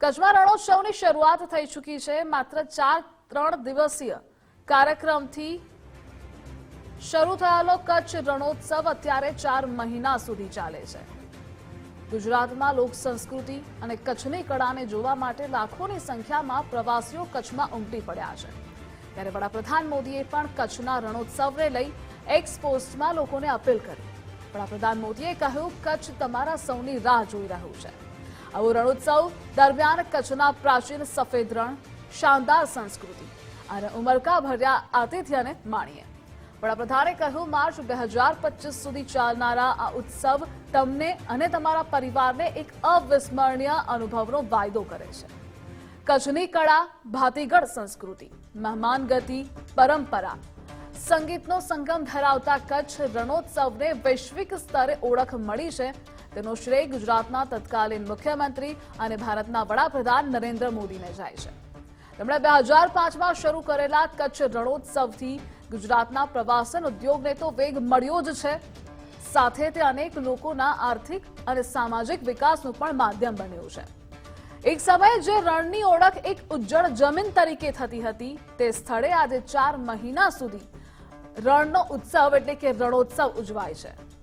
કચ્છમાં રણોત્સવની શરૂઆત થઈ ચૂકી છે. માત્ર ચાર, ત્રણ દિવસીય કાર્યક્રમથી શરૂ થયેલો કચ્છ રણોત્સવ અત્યારે ચાર મહિના સુધી ચાલે છે. ગુજરાતમાં લોક સંસ્કૃતિ અને કચ્છની કળાને જોવા માટે લાખોની સંખ્યામાં પ્રવાસીઓ કચ્છમાં ઉમટી પડ્યા છે. ત્યારે વડાપ્રધાન મોદીએ પણ કચ્છના રણોત્સવને લઈ એક્સ લોકોને અપીલ કરી. વડાપ્રધાન મોદીએ કહ્યું, કચ્છ તમારા સૌની રાહ જોઈ રહ્યું છે. આવો રણોત્સવ દરમિયાન કચ્છના પ્રાચીન સફેદ રણ, શાનદાર સંસ્કૃતિ અને ઉમરકા ભર્યા આતિથ્યને માણીએ. વડાપ્રધાને કહ્યું, માર્ચ બે હજાર પચીસ સુધી ચાલનારા આ ઉત્સવ તમને અને તમારા પરિવારને એક અવિસ્મરણીય અનુભવનો વાયદો કરે છે. કચ્છની કળા, ભાતીગળ સંસ્કૃતિ મહેમાન ગતિ પરંપરા સંગીતનો સંગમ ધરાવતા કચ્છ રણોત્સવને વૈશ્વિક સ્તરે ઓળખ મળી છે. તેનો શ્રેય ગુજરાતના તત્કાલીન મુખ્યમંત્રી અને ભારતના વડાપ્રધાન નરેન્દ્ર મોદીને જાય છે. તેમણે બે હજાર પાંચમાં શરૂ કરેલા કચ્છ રણોત્સવથી ગુજરાતના પ્રવાસન ઉદ્યોગને તો વેગ મળ્યો જ છે. સાથે તે અનેક લોકોના આર્થિક અને સામાજિક વિકાસનું પણ માધ્યમ બન્યું છે. એક સમયે જે રણની ઓળખ એક ઉજ્જળ જમીન તરીકે થતી હતી, તે સ્થળે આજે ચાર મહિના સુધી રણનો ઉત્સવ એટલે કે રણોત્સવ ઉજવાય છે.